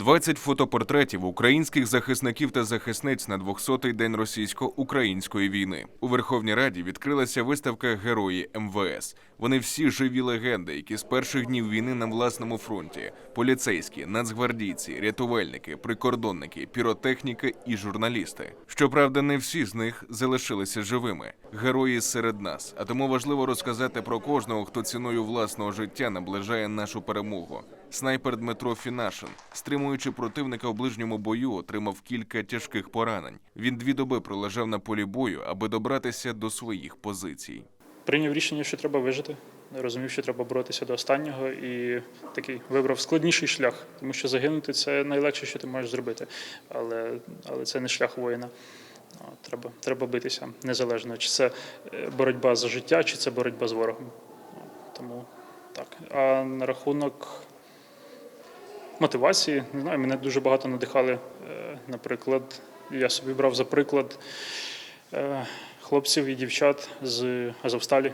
20 фотопортретів українських захисників та захисниць на 200-й день російсько-української війни. У Верховній Раді відкрилася виставка Герої МВС. Вони всі живі легенди, які з перших днів війни на власному фронті: поліцейські, нацгвардійці, рятувальники, прикордонники, піротехніки і журналісти. Щоправда, не всі з них залишилися живими. Герої серед нас. А тому важливо розказати про кожного, хто ціною власного життя наближає нашу перемогу. Снайпер Дмитро Фінашин, стримуючи противника в ближньому бою, отримав кілька тяжких поранень. Він дві доби пролежав на полі бою, аби добратися до своїх позицій. Прийняв рішення, що треба вижити. Розумів, що треба боротися до останнього, і такий вибрав складніший шлях, тому що загинути це найлегше, що ти можеш зробити, але, але це не шлях воїна. Треба, треба битися незалежно, чи це е, боротьба за життя, чи це боротьба з ворогом. Тому так. А на рахунок мотивації, не знаю, мене дуже багато надихали. Е, Наприклад, я собі брав за приклад е, хлопців і дівчат з Азовсталі.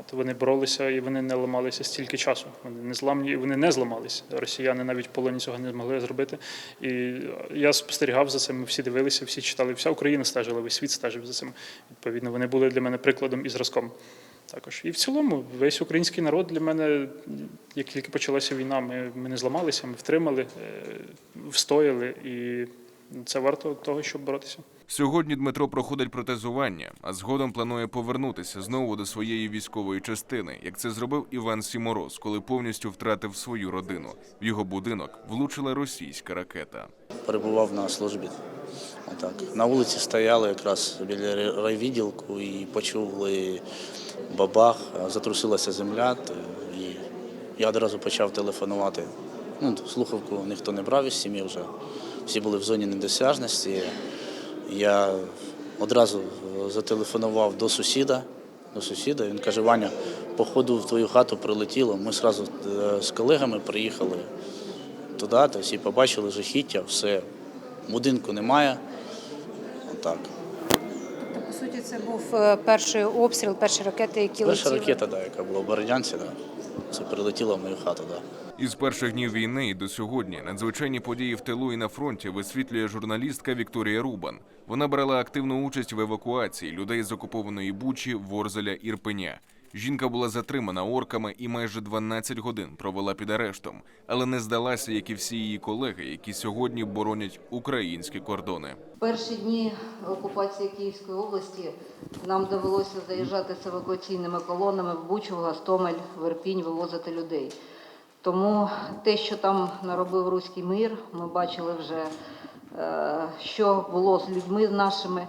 От вони боролися і вони не ламалися стільки часу. Вони не зламні, і вони не зламалися. Росіяни навіть полоні цього не змогли зробити. І я спостерігав за цим. Ми всі дивилися, всі читали. Вся Україна стежила, весь світ стежив за цим. Відповідно, вони були для мене прикладом і зразком. Також і в цілому, весь український народ для мене, як тільки почалася війна, ми, ми не зламалися, ми втримали, е, встояли, і це варто того, щоб боротися. Сьогодні Дмитро проходить протезування, а згодом планує повернутися знову до своєї військової частини, як це зробив Іван Сімороз, коли повністю втратив свою родину. В його будинок влучила російська ракета. Перебував на службі. Отак. На вулиці стояли якраз біля райвідділку і почули бабах, затрусилася земля, і я одразу почав телефонувати. Ну, слухавку ніхто не брав із сім'ї вже. Всі були в зоні недосяжності. Я одразу зателефонував до сусіда. До сусіда. Він каже, Ваня, походу в твою хату прилетіло. Ми одразу з колегами приїхали туди, то всі побачили жахіття, все. Будинку немає. Отак. По суті, це був е, перший обстріл, перші ракети, які Перша летіли. ракета, да, яка була в Бородянці, да, це прилетіла в мою хату. Да. Із перших днів війни і до сьогодні надзвичайні події в тилу і на фронті висвітлює журналістка Вікторія Рубан. Вона брала активну участь в евакуації людей з окупованої Бучі, Ворзеля, Ірпеня. Жінка була затримана орками і майже 12 годин провела під арештом, але не здалася, як і всі її колеги, які сьогодні боронять українські кордони. Перші дні окупації Київської області нам довелося заїжджати з евакуаційними колонами в Бучу, Гастомель, в Ірпінь, вивозити людей. Тому те, що там наробив руський мир, ми бачили вже, е, що було з людьми нашими,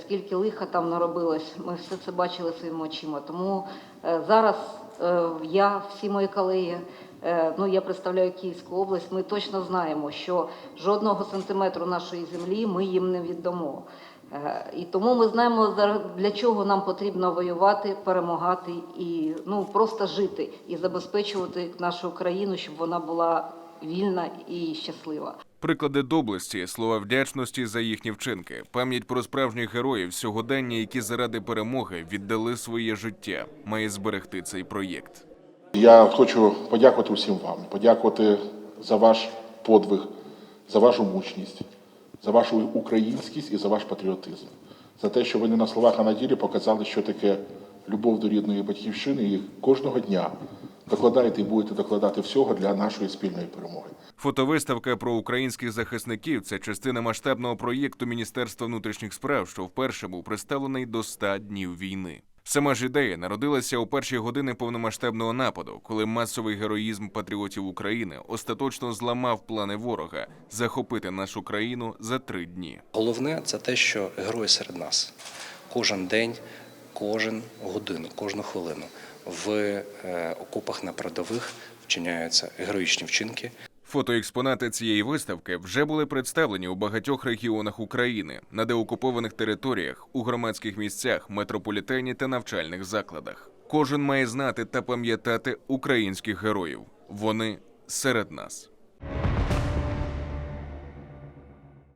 скільки лиха там наробилось. Ми все це бачили своїми очима. Тому е, зараз е, я, всі мої колеги, е, ну я представляю Київську область. Ми точно знаємо, що жодного сантиметру нашої землі ми їм не віддамо. Е, І тому ми знаємо для чого нам потрібно воювати, перемагати і ну просто жити і забезпечувати нашу країну, щоб вона була вільна і щаслива. Приклади доблесті, слова вдячності за їхні вчинки, пам'ять про справжніх героїв сьогодення, які заради перемоги віддали своє життя, має зберегти цей проєкт. Я хочу подякувати усім вам, подякувати за ваш подвиг, за вашу мужність, за вашу українськість і за ваш патріотизм, за те, що ви не на словах, а на ділі показали, що таке любов до рідної батьківщини, і кожного дня докладаєте і будете докладати всього для нашої спільної перемоги. Фотовиставка про українських захисників це частина масштабного проєкту Міністерства внутрішніх справ, що вперше був представлений до 100 днів війни. Сама ж ідея народилася у перші години повномасштабного нападу, коли масовий героїзм патріотів України остаточно зламав плани ворога захопити нашу країну за три дні. Головне це те, що герої серед нас. Кожен день, кожен годину, кожну хвилину в е, окопах на передових вчиняються героїчні вчинки. Фотоекспонати цієї виставки вже були представлені у багатьох регіонах України на деокупованих територіях, у громадських місцях, метрополітені та навчальних закладах. Кожен має знати та пам'ятати українських героїв. Вони серед нас.